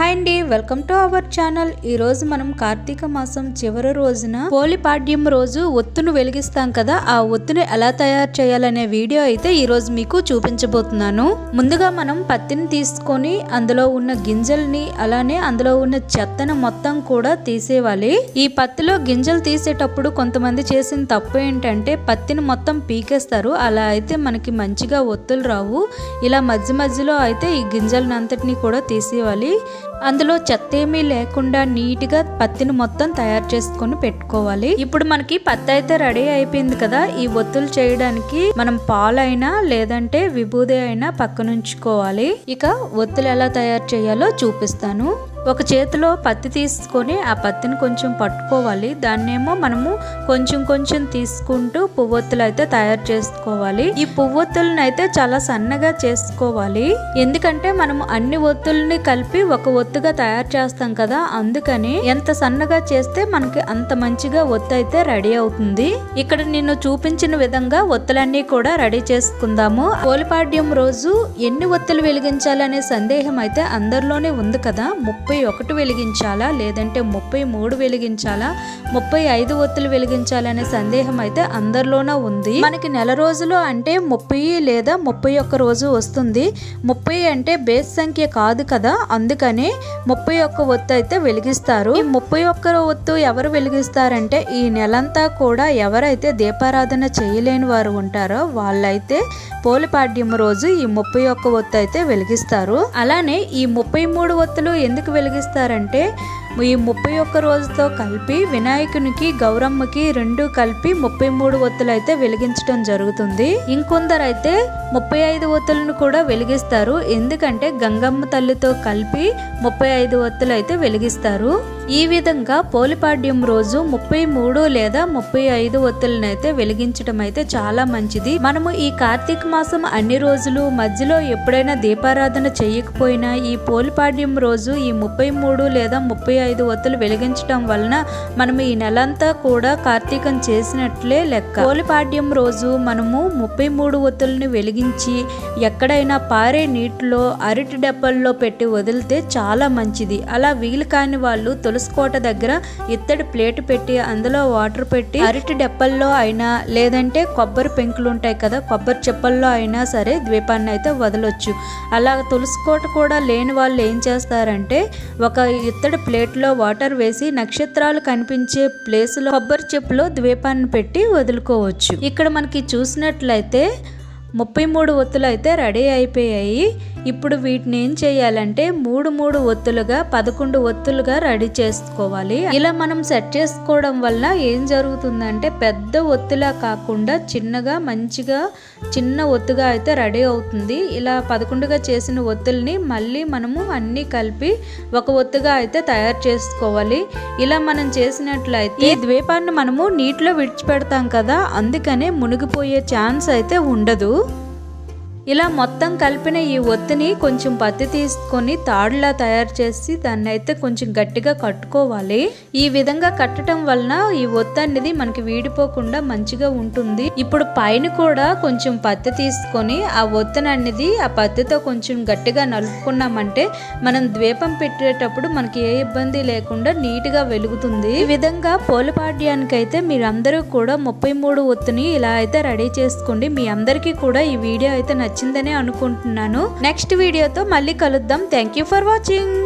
Hi అండి welcome to our channel. ఈ రోజు మనం కార్తీక మాసం చివరి రోజున పోలిపాడ్యం రోజు ఒత్తును వెలిగిస్తాం కదా ఆ ఒత్తును ఎలా తయారు చేయాలనే వీడియో అయితే ఈ రోజు మీకు చూపించబోతున్నాను. ముందుగా మనం పత్తిని తీసుకొని అందులో ఉన్న గింజల్ని అలానే అందులో ఉన్న చెత్తను మొత్తం కూడా తీసేవాలి ఈ పత్తిలో గింజలు తీసేటప్పుడు కొంతమంది చేసిన తప్పు ఏంటంటే పత్తిని మొత్తం పీకేస్తారు. అలా అయితే మనకి మంచిగా ఒత్తులు రావు. ఇలా మధ్య మధ్యలో అయితే ఈ గింజలనంతటినీ కూడా తీసేయాలి. అందులో చెత్త ఏమీ లేకుండా నీట్గా పత్తిని మొత్తం తయారు చేసుకొని పెట్టుకోవాలి. ఇప్పుడు మనకి పత్తి అయితే రెడీ అయిపోయింది కదా ఈ ఒత్తులు చేయడానికి మనం పాలైనా లేదంటే విభూది అయినా పక్కనుంచుకోవాలి. ఇక ఒత్తులు ఎలా తయారు చేయాలో చూపిస్తాను. ఒక చేతిలో పత్తి తీసుకొని ఆ పత్తిని కొంచెం పట్టుకోవాలి. దాన్నేమో మనము కొంచెం కొంచెం తీసుకుంటూ పువ్వొత్తులు అయితే తయారు చేసుకోవాలి. ఈ పువ్వొత్తులను అయితే చాలా సన్నగా చేసుకోవాలి. ఎందుకంటే మనము అన్ని ఒత్తుల్ని కలిపి ఒక ఒత్తుగా తయారు చేస్తాం కదా అందుకని ఎంత సన్నగా చేస్తే మనకి అంత మంచిగా ఒత్తు అయితే రెడీ అవుతుంది. ఇక్కడ నేను చూపించిన విధంగా ఒత్తులన్నీ కూడా రెడీ చేసుకుందాము. పోలిపాడ్యం రోజు ఎన్ని ఒత్తులు వెలిగించాలనే సందేహం అయితే అందరిలోనే ఉంది కదా. ముప్పై ముప్పై ఒకటి వెలిగించాలా? లేదంటే ముప్పై మూడు వెలిగించాలా? ముప్పై ఐదు ఒత్తులు వెలిగించాలనే సందేహం అయితే అందరిలోనే ఉంది. మనకి నెల రోజులు అంటే ముప్పై లేదా ముప్పై ఒక్క రోజు వస్తుంది. ముప్పై అంటే బేస్ సంఖ్య కాదు కదా? అందుకని ముప్పై ఒక్క ఒత్తు అయితే వెలిగిస్తారు. ఈ ముప్పై ఒక్క ఒత్తు ఎవరు వెలిగిస్తారంటే ఈ నెలంతా కూడా ఎవరైతే దీపారాధన చేయలేని వారు ఉంటారో వాళ్ళైతే పోలిపాడ్యం రోజు ఈ ముప్పై ఒక్క ఒత్తు అయితే వెలిగిస్తారు. అలానే ఈ ముప్పై మూడు ఒత్తులు ఎందుకు వెలిగిస్తారంటే ఈ ముప్పై ఒక్క రోజుతో కలిపి వినాయకునికి గౌరమ్మకి రెండు కలిపి ముప్పై మూడు ఒత్తులు అయితే వెలిగించడం జరుగుతుంది. ఇంకొందరైతే ముప్పై ఐదు ఒత్తులను కూడా వెలిగిస్తారు. ఎందుకంటే గంగమ్మ తల్లితో కలిపి ముప్పై ఐదు ఒత్తులు అయితే వెలిగిస్తారు. ఈ విధంగా పోలిపాడ్యం రోజు ముప్పై మూడు లేదా ముప్పై ఐదు ఒత్తులనైతే అయితే వెలిగించడం అయితే చాలా మంచిది. మనము ఈ కార్తీక మాసం అన్ని రోజులు మధ్యలో ఎప్పుడైనా దీపారాధన చేయకపోయినా ఈ పోలిపాడ్యం రోజు ఈ ముప్పై మూడు లేదా ముప్పై ఐదు ఒత్తులు వెలిగించడం వలన మనం ఈ నెలంతా కూడా కార్తీకం చేసినట్లే లెక్క. పోలిపాడ్యం రోజు మనము ముప్పై మూడు ఒత్తుల్ని తొలగించి ఎక్కడైనా పారే నీటిలో అరటి డెబ్బల్లో పెట్టి వదిలితే చాలా మంచిది. అలా వీలు కాని వాళ్ళు తులసికోట దగ్గర ఇత్తడి ప్లేట్ పెట్టి అందులో వాటర్ పెట్టి అరటి డెప్పల్లో అయినా లేదంటే కొబ్బరి పెంకులు ఉంటాయి కదా కొబ్బరి చెప్పల్లో అయినా సరే ద్వీపాన్ని అయితే వదలొచ్చు. అలా తులసికోట కూడా లేని వాళ్ళు ఏం చేస్తారంటే ఒక ఇత్తడి ప్లేట్లో వాటర్ వేసి నక్షత్రాలు కనిపించే ప్లేస్లో కొబ్బరి చెప్పులో ద్వీపాన్ని పెట్టి వదులుకోవచ్చు. ఇక్కడ మనకి చూసినట్లయితే ముప్పై మూడు ఒత్తులు అయితే రెడీ అయిపోయాయి. ఇప్పుడు వీటిని ఏం చేయాలంటే మూడు మూడు ఒత్తులుగా పదకొండు ఒత్తులుగా రెడీ చేసుకోవాలి. ఇలా మనం సెట్ చేసుకోవడం వల్ల ఏం జరుగుతుందంటే పెద్ద ఒత్తులా కాకుండా చిన్నగా మంచిగా చిన్న ఒత్తుగా అయితే రెడీ అవుతుంది. ఇలా పదకొండుగా చేసిన ఒత్తుల్ని మళ్ళీ మనము అన్నీ కలిపి ఒక ఒత్తుగా అయితే తయారు చేసుకోవాలి. ఇలా మనం చేసినట్లయితే ఈ ద్వీపాన్ని మనము నీటిలో విడిచిపెడతాం కదా అందుకనే మునిగిపోయే ఛాన్స్ అయితే ఉండదు. ఇలా మొత్తం కలిపిన ఈ ఒత్తిని కొంచెం పత్తి తీసుకొని తాడులా తయారు చేసి దాన్ని అయితే కొంచెం గట్టిగా కట్టుకోవాలి. ఈ విధంగా కట్టడం వలన ఈ ఒత్తి అనేది మనకి వీడిపోకుండా మంచిగా ఉంటుంది. ఇప్పుడు పైన కూడా కొంచెం పత్తి తీసుకొని ఆ ఒత్తిని అనేది ఆ పత్తితో కొంచెం గట్టిగా నలుపుకున్నామంటే మనం ద్వీపం పెట్టేటప్పుడు మనకి ఏ ఇబ్బంది లేకుండా నీట్గా వెలుగుతుంది. ఈ విధంగా పోలిపాడ్యానికి అయితే మీరందరూ కూడా ముప్పై మూడు ఒత్తిని ఇలా అయితే రెడీ చేసుకోండి. మీ అందరికీ కూడా ఈ వీడియో అయితే నచ్చిందనే అనుకుంటున్నాను. నెక్స్ట్ వీడియోతో మళ్ళీ కలుద్దాం. Thank you for watching